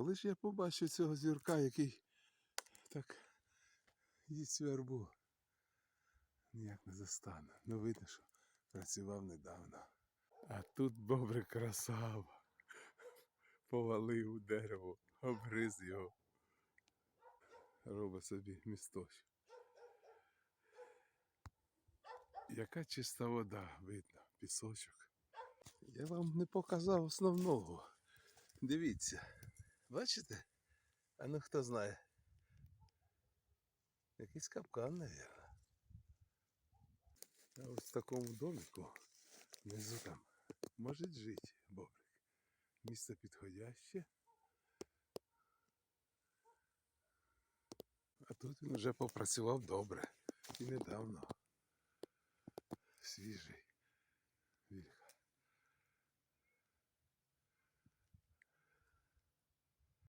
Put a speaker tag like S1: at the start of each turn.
S1: Коли ж я побачив цього зірка, який так їсть вербу, ніяк не застану. Ну видно, що працював недавно. А тут бобрик красава. Повалив у дерево, обгриз його. Робить собі місточок. Яка чиста вода, видно, пісочок. Я вам не показав основного. Дивіться. Бачите? А ну хто знає? Якийсь капкан, мабуть. А ось в такому домику внизу там може жити бобрик. Місце підходяще. А тут він вже попрацював добре. І недавно. Свіжий.